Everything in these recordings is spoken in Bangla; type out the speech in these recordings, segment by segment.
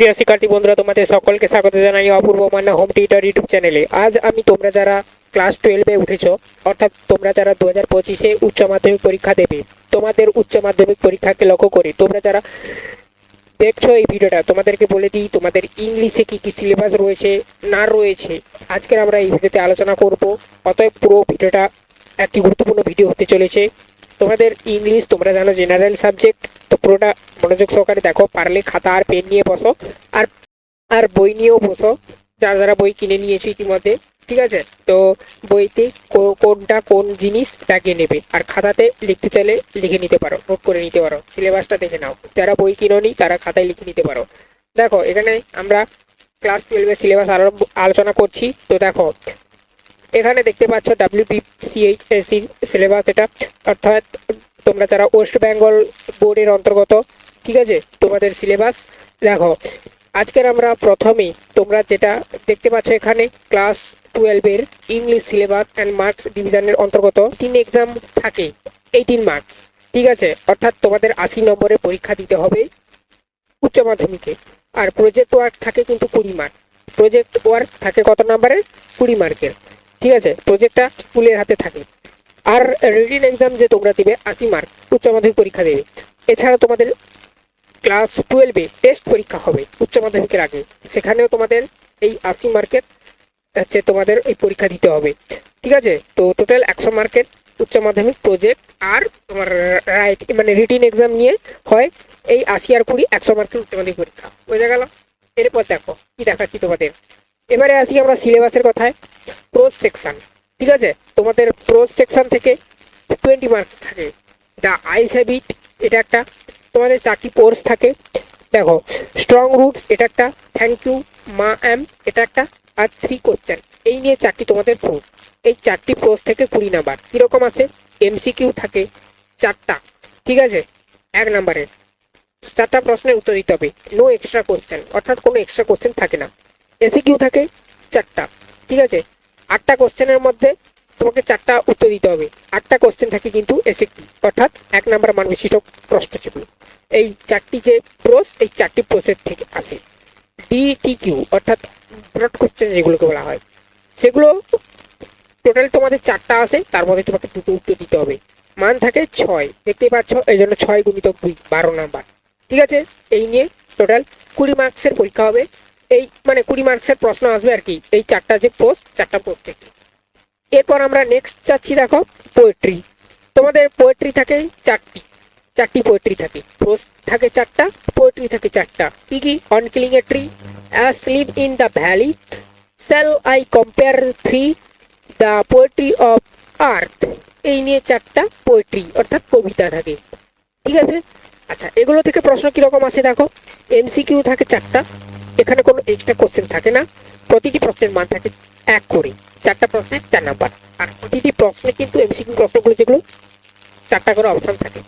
প্রিয় শিক্ষার্থী বন্ধুরা, তোমাদের সকলকে স্বাগত জানাই Apurba Manna home tutor YouTube চ্যানেলে আজ আমি তোমরা যারা ক্লাস টুয়েলভে উঠেছো, অর্থাৎ তোমরা যারা দু হাজার পঁচিশে উচ্চ মাধ্যমিক পরীক্ষা দেবে, তোমাদের উচ্চ মাধ্যমিক পরীক্ষাকে লক্ষ্য করে তোমরা যারা দেখছ এই ভিডিওটা, তোমাদেরকে বলে দিই, তোমাদের ইংলিশে কি কি সিলেবাস রয়েছে, না রয়েছে, আজকের আমরা এই ভিডিওতে আলোচনা করব। অতএব পুরো ভিডিওটা একটি গুরুত্বপূর্ণ ভিডিও হতে চলেছে। তোমাদের ইংলিশ তোমরা জানো জেনারেল সাবজেক্ট তো পুরোটা মনোযোগ সহকারে দেখো, পারলে খাতা আর পেন নিয়ে বসো, আর আর বই নিয়েও বসো, যারা যারা বই কিনে নিয়েছো ইতিমধ্যে, ঠিক আছে? তো বইতে কোনটা কোন জিনিস দাগিয়ে নেবে, আর খাতাতে লিখতে চাইলে লিখে নিতে পারো নোট করে নিতে পারো সিলেবাসটা দেখে নাও। যারা বই কিনোনি, তারা খাতায় লিখে নিতে পারো। দেখো, এখানে আমরা ক্লাস টুয়েলভের সিলেবাস আলোচনা করছি, তো দেখো এখানে দেখতে পাচ্ছ ডাব্লিউ সিএইচ সিলেবাস এটা। অর্থাৎ তোমরা যারা ওয়েস্ট বেঙ্গল বোর্ডের অন্তর্গত, ঠিক আছে? তোমাদের সিলেবাস দেখো। আজকের আমরা প্রথমে তোমরা যেটা দেখতে পাচ্ছ এখানে ক্লাস টুয়েলভের ইংলিশ সিলেবাস অ্যান্ড মার্কস ডিভিশনের অন্তর্গত তিন এক্সাম থাকে এইটিন মার্কস ঠিক আছে? অর্থাৎ তোমাদের আশি নম্বরে পরীক্ষা দিতে হবে উচ্চ মাধ্যমিকে। আর প্রজেক্ট ওয়ার্ক থাকে কিন্তু কুড়ি মার্ক প্রজেক্ট ওয়ার্ক থাকে কত নম্বরের কুড়ি মার্কের ঠিক আছে? প্রজেক্টটা স্কুলের হাতে থাকে আর রিটিন এক্সাম যে তোমরা দিবে, আশি মার্ক উচ্চ মাধ্যমিক পরীক্ষা দেবে। এছাড়া তোমাদের ক্লাস টুয়েলভে টেস্ট পরীক্ষা হবে, উচ্চ মাধ্যমিকের আগে। সেখানেও তোমাদের এই আশি মার্কের হচ্ছে তোমাদের এই পরীক্ষা দিতে হবে। ঠিক আছে? তো টোটাল একশো মার্কের উচ্চ মাধ্যমিক প্রজেক্ট আর তোমার রাইট মানে রিটিন এক্সাম নিয়ে হয় এই আশি আর কুড়ি একশো মার্কের উচ্চ মাধ্যমিক পরীক্ষা। বোঝা গেল? এরপর দেখো, কি দেখাচ্ছি তোমাদের। এবারে আসি আমরা সিলেবাসের কথায়। প্রোজ সেকশন ঠিক আছে? তোমাদের প্রোজ সেকশন থেকে টোয়েন্টি মার্কস থাকে। দ্য আইস হ্যাবিট এটা একটা। তোমাদের চারটি কোর্স থাকে। দেখো স্ট্রং রুটস এটা একটা। থ্যাংক ইউ মা অ্যাম এটা একটা। আর থ্রি কোশ্চেন এই নিয়ে চারটি তোমাদের প্রোজ এই চারটি প্রোজ থেকে কুড়ি নাম্বার। কীরকম আছে? এমসিকিউ থাকে চারটা। ঠিক আছে? এক নাম্বারের চারটা প্রশ্নের উত্তর দিতে হবে। নো এক্সট্রা কোশ্চেন অর্থাৎ কোনো এক্সট্রা কোশ্চেন থাকে না। এসি কিউ থাকে চারটা, ঠিক আছে? আটটা কোশ্চেনের মধ্যে তোমাকে চারটা উত্তর দিতে হবে। আটটা কোশ্চেন থাকে কিন্তু এসিকিউ অর্থাৎ এক নাম্বার মান বিশিষ্ট যেগুলো এই চারটি যে প্রোস এই চারটি প্রোসের থেকে আসে। ডিটি কিউ অর্থাৎ ব্রড কোশ্চেন যেগুলোকে বলা হয়। সেগুলো টোটাল তোমাদের চারটা আসে, তার মধ্যে তোমাকে দুটো উত্তর দিতে হবে। মান থাকে ছয় দেখতে পাচ্ছ, এই জন্য ছয় গুণিতক দুই, বারো নাম্বার ঠিক আছে? এই নিয়ে টোটাল কুড়ি মার্কসের পরীক্ষা হবে। এই মানে কুড়ি মার্কসের প্রশ্ন আসবে আর কি, এই চারটা যে পোস্ট চারটা পোস্ট থেকে। এরপর আমরা নেক্সট চাচ্ছি দেখো পোয়েট্রি তোমাদের পোয়েট্রি থাকে চারটি চারটি পোয়েট্রি থাকে। প্রোস থাকে চারটা পোয়েট্রি থাকে চারটা। কি কি on killing a tree asleep in the valley shall I compare thee the poetry of earth এই নিয়ে চারটা পোয়েট্রি অর্থাৎ কবিতা থাকে। ঠিক আছে? আচ্ছা এগুলো থেকে প্রশ্ন কীরকম আসে দেখো? এমসিকিউ থাকে চারটা এখানে কোনো এক্সট্রা কোশ্চেন থাকে না। প্রতিটি প্রশ্নের মান থাকে এক করে। চারটা প্রশ্নে চার নাম্বার আর প্রতিটি প্রশ্নে কিন্তু এমসিকিউ প্রশ্নগুলো যেগুলো, চারটা করে অপশন থাকে।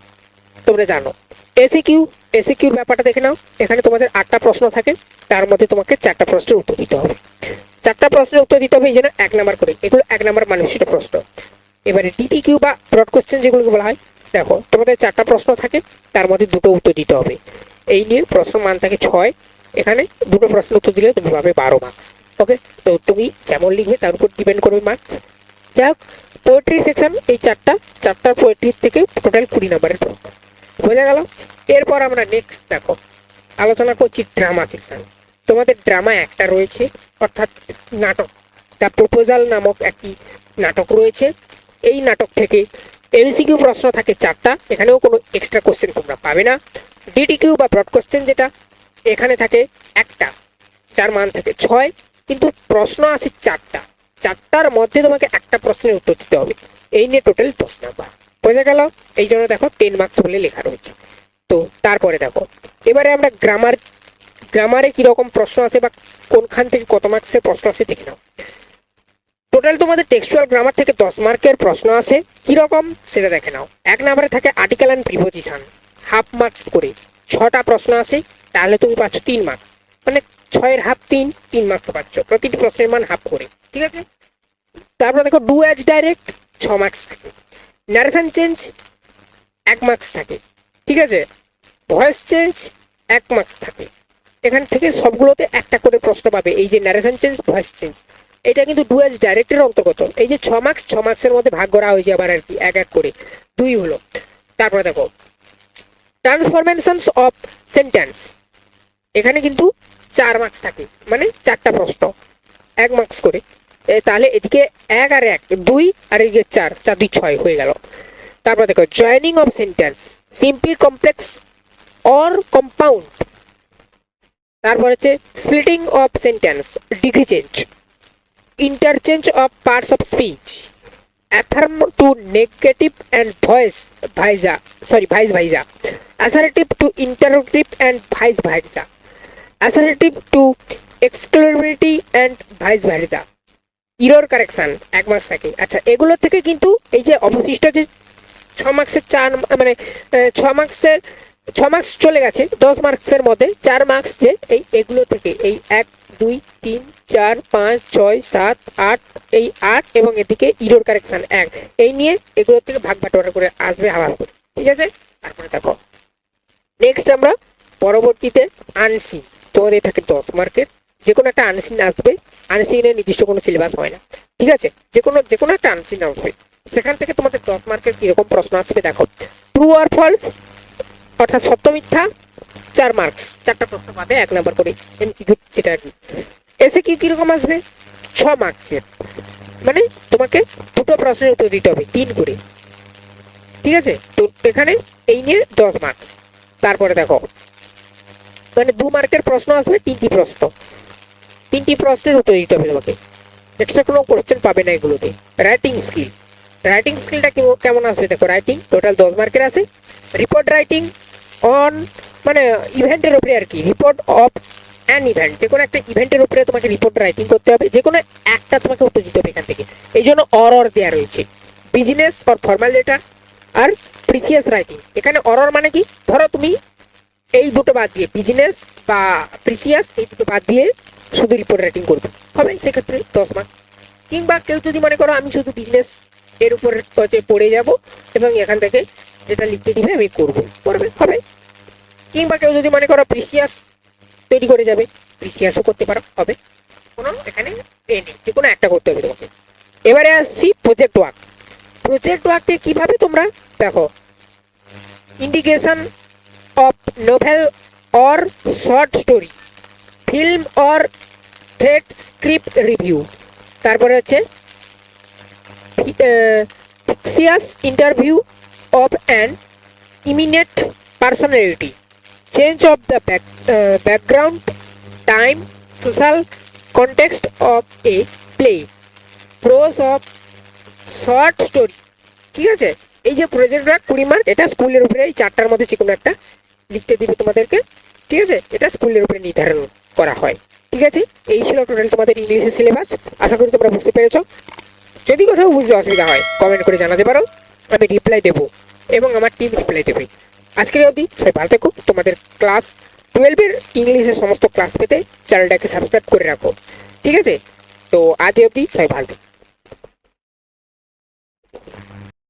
তোমরা জানো। এসিকিউ এসিকিউর ব্যাপারটা দেখে নাও। এখানে তোমাদের আটটা প্রশ্ন থাকে। তার মধ্যে তোমাকে চারটা প্রশ্নের উত্তর দিতে হবে। চারটা প্রশ্নের উত্তর দিতে হবে এই জন্য এক নাম্বার করে। এগুলো এক নাম্বার মানে বিশিষ্ট প্রশ্ন। এবারে ডিটি কিউ বা ব্রড কোশ্চেন যেগুলোকে বলা হয়, দেখো, তোমাদের চারটা প্রশ্ন থাকে। তার মধ্যে দুটো উত্তর দিতে হবে। এই নিয়ে প্রশ্ন মান থাকে ছয়। এখানে দুটো প্রশ্ন উত্তর দিলে তুমি পাবে বারো মার্কস ওকে তো তুমি যেমন লিখবে তার উপর ডিপেন্ড করবে মার্কস যাই হোক পোয়েট্রি সেকশন এই চারটা চারটা পোয়েট্রির থেকে টোটাল কুড়ি নাম্বারের প্রশ্ন। বোঝা গেল? এরপর আমরা নেক্সট দেখো, আলোচনা করছি ড্রামা সেকশন তোমাদের ড্রামা একটা রয়েছে, অর্থাৎ নাটক। দ্য প্রপোজাল নামক একটি নাটক রয়েছে। এই নাটক থেকে এমসিকিউ প্রশ্ন থাকে চারটা, এখানেও কোনো এক্সট্রা কোশ্চেন তোমরা পাবে না। ডিটিকিউ বা ব্রড কোশ্চেন যেটা এখানে থাকে একটা যার মান থাকে ছয়, কিন্তু প্রশ্ন আছে চারটা। চারটার মধ্যে তোমাকে একটা প্রশ্নের উত্তর দিতে হবে। এই নিয়ে টোটাল দশ নাম্বার। বোঝা গেল? এই জন্য দেখো টেন মার্কস বলে লেখা রয়েছে। তো তারপরে দেখো, এবারে আমরা গ্রামার গ্রামারে কীরকম প্রশ্ন আছে বা কোনখান থেকে কত মার্কসের প্রশ্ন আছে দেখে নাও। টোটাল তোমাদের টেক্সচুয়াল গ্রামার থেকে দশ মার্কের প্রশ্ন আছে। কীরকম? সেটা দেখে নাও। এক নাম্বারে থাকে article and preposition half marks করে। ছটা প্রশ্ন আছে। তাহলে তুমি পাচ্ছ তিন মার্ক মানে ছয়ের হাফ তিন তিন মার্কস পাচ্ছ। প্রতিটি প্রশ্নের মান হাফ করে, ঠিক আছে? তারপরে দেখো ডু অ্যাজ ডাইরেক্ট ছ মার্কস থাকে। ন্যারেশন চেঞ্জ এক মার্কস থাকে, ঠিক আছে? ভয়েস চেঞ্জ এক মার্কস থাকে। এখান থেকে সবগুলোতে একটা করে প্রশ্ন পাবে, এই যে ন্যারেশন চেঞ্জ ভয়েস চেঞ্জ এটা কিন্তু ডুয়েজ ডাইরেক্টের অন্তর্গত। এই যে ছ মার্কস ছ মার্কসের মধ্যে ভাগ করা হয়েছে আবার আর কি, এক এক করে। দুই হলো। তারপরে দেখো ট্রান্সফরমেশনস অফ সেন্টেন্স এখানে কিন্তু চার মার্কস থাকে মানে চারটা প্রশ্ন, এক মার্কস করে। তাহলে এদিকে এক আর এক, দুই আর এদিকে চার চার, দুই, ছয় হয়ে গেল। তারপর দেখো joining of sentence simply complex or compound তারপর হচ্ছে splitting of sentence degree change interchange of parts of speech affirm to negative and voice versa sorry vice versa assertive to interrogative and vice versa assertive to exclamatory and vice versa. Error correction এক মার্কস থাকে। আচ্ছা এগুলো থেকে কিন্তু এই যে অবশিষ্ট যে ছ মার্কসের চার মানে ছ মার্কসের ছ মার্কস চলে গেছে, দশ মার্কসের মধ্যে চার মার্কস যে এই, এগুলো থেকে এই এক, দুই, তিন, চার, পাঁচ, ছয়, সাত, আট, এই আট এবং এদিকে ইরোর কারেকশন এক। এই নিয়ে এগুলো থেকে ভাগ বাটোয়ারা করে আসবে আবার। ঠিক আছে? তারপরে দেখো। নেক্সট আমরা পরবর্তীতে আনসিন তোমাদের থাকে দশ মার্কের যে কোনো একটা আনসিন আসবে আনসিনের নির্দিষ্ট কোনো সিলেবাস হয় না। ঠিক আছে? যে কোনো যে কোনো একটা আনসিন আসবে। সেখান থেকে তোমাদের দশ মার্কের কীরকম প্রশ্ন আসবে দেখো। ট্রু আর ফলস অর্থাৎ সত্য, মিথ্যা? চার মার্কস চারটা প্রশ্ন পাবে, এক নম্বর করে এমসিকিউ যেটা আর কি। এসে কি কীরকম আসবে? ছ মার্কসের মানে তোমাকে দুটো প্রশ্নের উত্তর দিতে হবে, তিন করে। ঠিক আছে? তো এখানে এই নিয়ে দশ মার্কস তারপরে দেখো মানে দু মার্কের প্রশ্ন আসবে, তিনটি প্রশ্ন। তিনটি প্রশ্নের উত্তর দিতে হবে তোমাকে। এক্সট্রা কোনো কোশ্চেন পাবে না এগুলোতে। রাইটিং স্কিল রাইটিং স্কিলটা কেমন আসবে? দেখো রাইটিং টোটাল দশ মার্কের আছে। রিপোর্ট রাইটিং অন মানে ইভেন্টের উপরে আর কি। রিপোর্ট অফ অ্যান ইভেন্ট যে কোনো একটা ইভেন্টের উপরে তোমাকে রিপোর্ট রাইটিং করতে হবে। যে কোনো একটা তোমাকে উত্তর দিতে হবে এখান থেকে। এই জন্য অর অর দেওয়া রয়েছে। বিজনেস অর ফর্মাল লেটার আর প্রিসিয়াস রাইটিং এখানে অরর মানে কি? ধরো তুমি এই দুটো বাদ দিয়ে বিজনেস বা প্রিসিয়াস এই দুটো বাদ দিয়ে শুধু রিপোর্ট রাইটিং করবে। হবে সেক্ষেত্রে দশ মার্ক কিংবা কেউ যদি মনে করো আমি শুধু বিজনেস এর উপর হচ্ছে পড়ে যাব এবং এখান থেকে যেটা লিখতে দিবে আমি করব। করবে, হবে। কিংবা কেউ যদি মনে করো প্রিসিয়াস তৈরি করে যাবে প্রিসিয়াসও করতে পারো, হবে। কোনো এখানে নেই, যে কোনো একটা করতে হবে তোমাকে। এবারে আসছি প্রজেক্ট ওয়ার্ক প্রজেক্ট ওয়ার্ককে কীভাবে তোমরা দেখো indication of novel or short story film or thread script review তারপরে হচ্ছে fictitious interview of an eminent personality change of the background time social context of a play prose of short story ঠিক আছে? এই যে প্রজেক্টটা কুড়ি মার্ক এটা স্কুলের উপরে এই চারটার মধ্যে যে কোনো একটা লিখতে দিবে তোমাদেরকে, ঠিক আছে? এটা স্কুলের উপরে নির্ধারণ করা হয়, ঠিক আছে? এই ছিল টোটাল তোমাদের ইংলিশের সিলেবাস আশা করি তোমরা বুঝতে পেরেছ। যদি কোথাও বুঝতে অসুবিধা হয় কমেন্ট করে জানাতে পারো, আমি রিপ্লাই দেবো এবং আমার টিম রিপ্লাই দেবে। আজকের অবধি সবাই ভালো থেকো, তোমাদের ক্লাস টুয়েলভের ইংলিশের সমস্ত ক্লাস পেতে চ্যানেলটাকে সাবস্ক্রাইব করে রাখো, ঠিক আছে? তো আজ অবধি সবাই ভালো